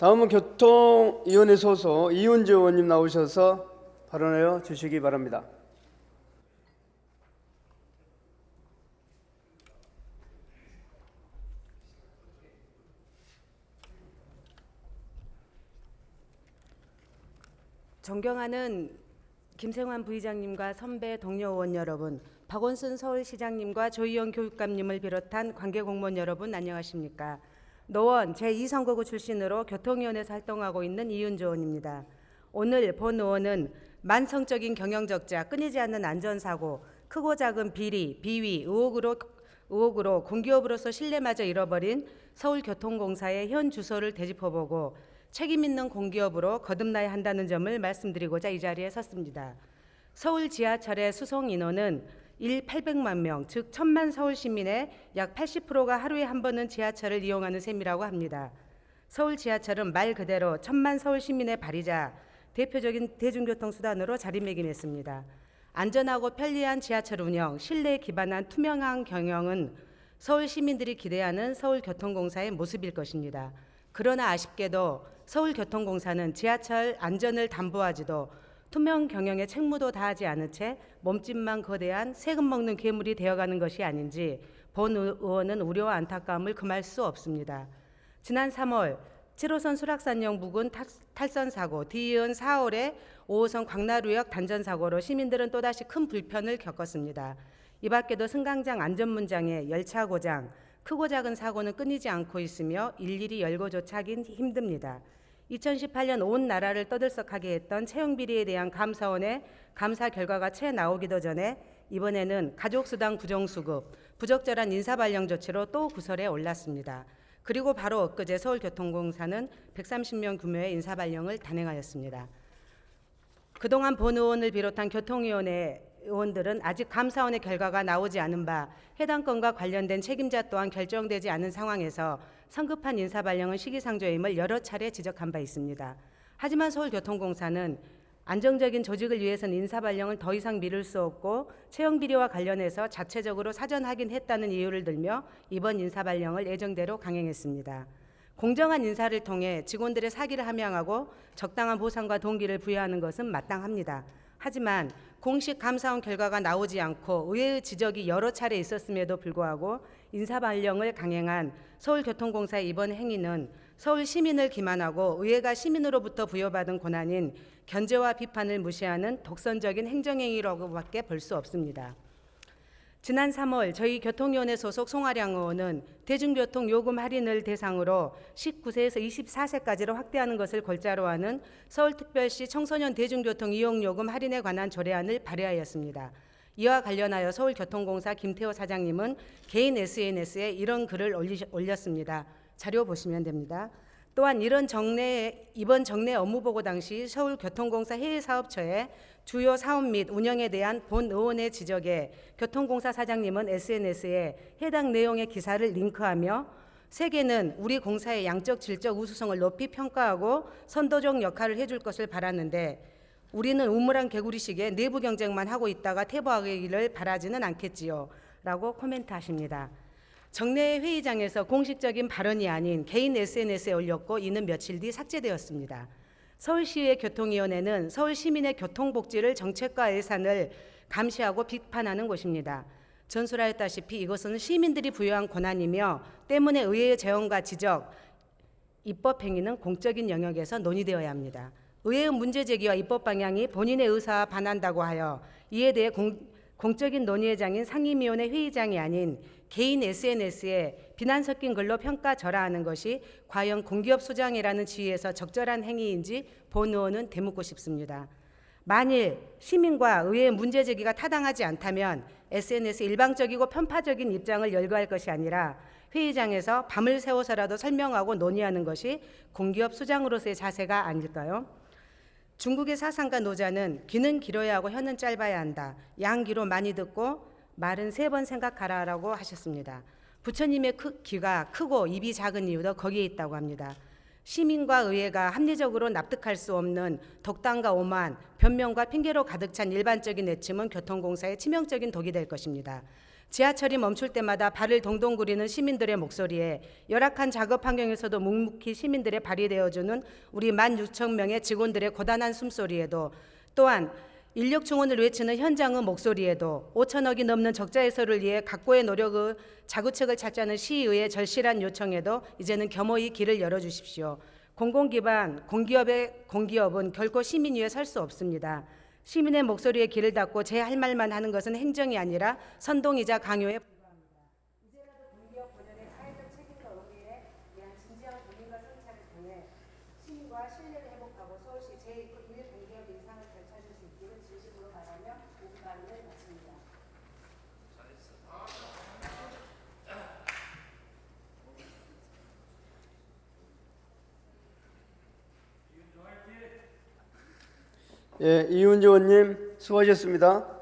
다음은 교통위원회 소속 이훈재 의원님 나오셔서 발언하여 주시기 바랍니다. 존경하는 김생환 부의장님과 선배 동료 의원 여러분, 박원순 서울시장님과 조희영 교육감님을 비롯한 관계 공무원 여러분 안녕하십니까? 노원 제2선거구 출신으로 교통위원회에서 활동하고 있는 이윤조 의원입니다. 오늘 본 의원은 만성적인 경영적자, 끊이지 않는 안전사고, 크고 작은 비리, 비위, 의혹으로 의혹으로 공기업으로서 신뢰마저 잃어버린 서울교통공사의 현 주소를 되짚어보고 책임 있는 공기업으로 거듭나야 한다는 점을 말씀드리고자 이 자리에 섰습니다. 서울 지하철의 수송 인원은 1 800만 명, 즉 1000만 서울 시민의 약 80%가 하루에 한 번은 지하철을 이용하는 셈이라고 합니다. 서울 지하철은 말 그대로 천만 서울 시민의 발이자 대표적인 대중교통 수단으로 자리매김했습니다. 안전하고 편리한 지하철 운영, 신뢰에 기반한 투명한 경영은 서울 시민들이 기대하는 서울교통공사의 모습일 것입니다. 그러나 아쉽게도 서울교통공사는 지하철 안전을 담보하지도 투명 경영에 책무도 다하지 않은 채 몸집만 거대한 세금 먹는 괴물이 되어가는 것이 아닌지 본 의원은 우려와 안타까움을 금할 수 없습니다. 지난 3월 7호선 수락산역 부근 탈- 탈선 사고, 뒤이은 4월에 5호선 광나루역 단전 사고로 시민들은 또다시 큰 불편을 겪었습니다. 이 밖에도 승강장 안전문장에 열차 고장, 크고 작은 사고는 끊이지 않고 있으며 일일이 열고 조차 하긴 힘듭니다. 2018년 온 나라를 떠들썩하게 했던 채용 비리에 대한 감사원의 감사 결과가 채 나오기도 전에 이번에는 가족수당 부정수급, 부적절한 인사발령 조치로 또 구설에 올랐습니다. 그리고 바로 엊그제 서울교통공사는 130명 규모의 인사발령을 단행하였습니다. 그동안 본 의원을 비롯한 교통위원회 의원들은 아직 감사원의 결과가 나오지 않은 바 해당 건과 관련된 책임자 또한 결정되지 않은 상황에서 성급한 인사 발령은 시기상조임을 여러 차례 지적한 바 있습니다. 하지만 서울교통공사는 안정적인 조직을 위해서는 인사 발령을 더 이상 미룰 수 없고 채용 비리와 관련해서 자체적으로 사전 확인했다는 이유를 들며 이번 인사 발령을 예정대로 강행했습니다. 공정한 인사를 통해 직원들의 사기를 함양하고 적당한 보상과 동기를 부여하는 것은 마땅합니다. 하지만 공식 감사원 결과가 나오지 않고 의회의 지적이 여러 차례 있었음에도 불구하고 인사 발령을 강행한 서울교통공사의 이번 행위는 서울 시민을 기만하고 의회가 시민으로부터 부여받은 권한인 견제와 비판을 무시하는 독선적인 행정행위라고밖에 볼 수 없습니다. 지난 3월 저희 교통위원회 소속 송아량 의원은 대중교통 요금 할인을 대상으로 19세에서 24세까지로 확대하는 것을 골자로 하는 서울특별시 청소년 대중교통 이용요금 할인에 관한 조례안을 발의하였습니다. 이와 관련하여 서울교통공사 김태호 사장님은 개인 SNS에 이런 글을 올렸습니다. 자료 보시면 됩니다. 또한 이런 정례 이번 정례 업무 보고 당시 서울교통공사 해외 사업처의 주요 사업 및 운영에 대한 본 의원의 지적에 교통공사 사장님은 SNS에 해당 내용의 기사를 링크하며 세계는 우리 공사의 양적 질적 우수성을 높이 평가하고 선도적 역할을 해줄 것을 바랐는데 우리는 우물한 개구리식의 내부 경쟁만 하고 있다가 퇴보하기를 바라지는 않겠지요. 라고 코멘트하십니다. 정례 회의장에서 공식적인 발언이 아닌 개인 SNS에 올렸고 이는 며칠 뒤 삭제되었습니다. 서울시의 교통위원회는 서울 시민의 교통복지를 정책과 예산을 감시하고 비판하는 곳입니다. 전술하였다시피 이것은 시민들이 부여한 권한이며 때문에 의회의 재원과 지적, 입법 행위는 공적인 영역에서 논의되어야 합니다. 의회의 문제 제기와 입법 방향이 본인의 의사와 반한다고 하여 이에 대해 공, 공적인 논의의 장인 상임위원회 회의장이 아닌 개인 SNS에 비난 섞인 글로 평가절하하는 것이 과연 공기업 수장이라는 지위에서 적절한 행위인지 본 의원은 되묻고 싶습니다. 만일 시민과 의회의 문제 제기가 타당하지 않다면 SNS 일방적이고 편파적인 입장을 열거할 것이 아니라 회의장에서 밤을 새워서라도 설명하고 논의하는 것이 공기업 수장으로서의 자세가 아닐까요? 중국의 사상가 노자는 귀는 길어야 하고 혀는 짧아야 한다. 양귀로 많이 듣고 말은 세 번 생각하라라고 하셨습니다. 부처님의 크, 귀가 크고 입이 작은 이유도 거기에 있다고 합니다. 시민과 의회가 합리적으로 납득할 수 없는 독단과 오만, 변명과 핑계로 가득 찬 일반적인 내침은 교통공사의 치명적인 독이 될 것입니다. 지하철이 멈출 때마다 발을 동동 구리는 시민들의 목소리에 열악한 작업 환경에서도 묵묵히 시민들의 발이 되어주는 우리 1만 6천 명의 직원들의 고단한 숨소리에도 또한 인력 충원을 외치는 현장의 목소리에도 5천억이 넘는 적자 해소를 위해 각고의 노력의 자구책을 찾자는 시의회의 절실한 요청에도 이제는 겸허히 길을 열어주십시오. 공공기반 공기업의 공기업은 결코 시민 위에 설 수 없습니다. 시민의 목소리에 길을 닫고 제 할 말만 하는 것은 행정이 아니라 선동이자 강요에 불과합니다. 이제라도 공기업 본연의 사회적 책임과 의무에 대한 진지한 고민과 성찰을 통해 시민과 신뢰를 회복하고 서울시 제1 공기업 인상을 되찾을 수 있기를 진심으로 바라며 오후 발언을 마칩니다. 예, 이윤재 의원님 수고하셨습니다.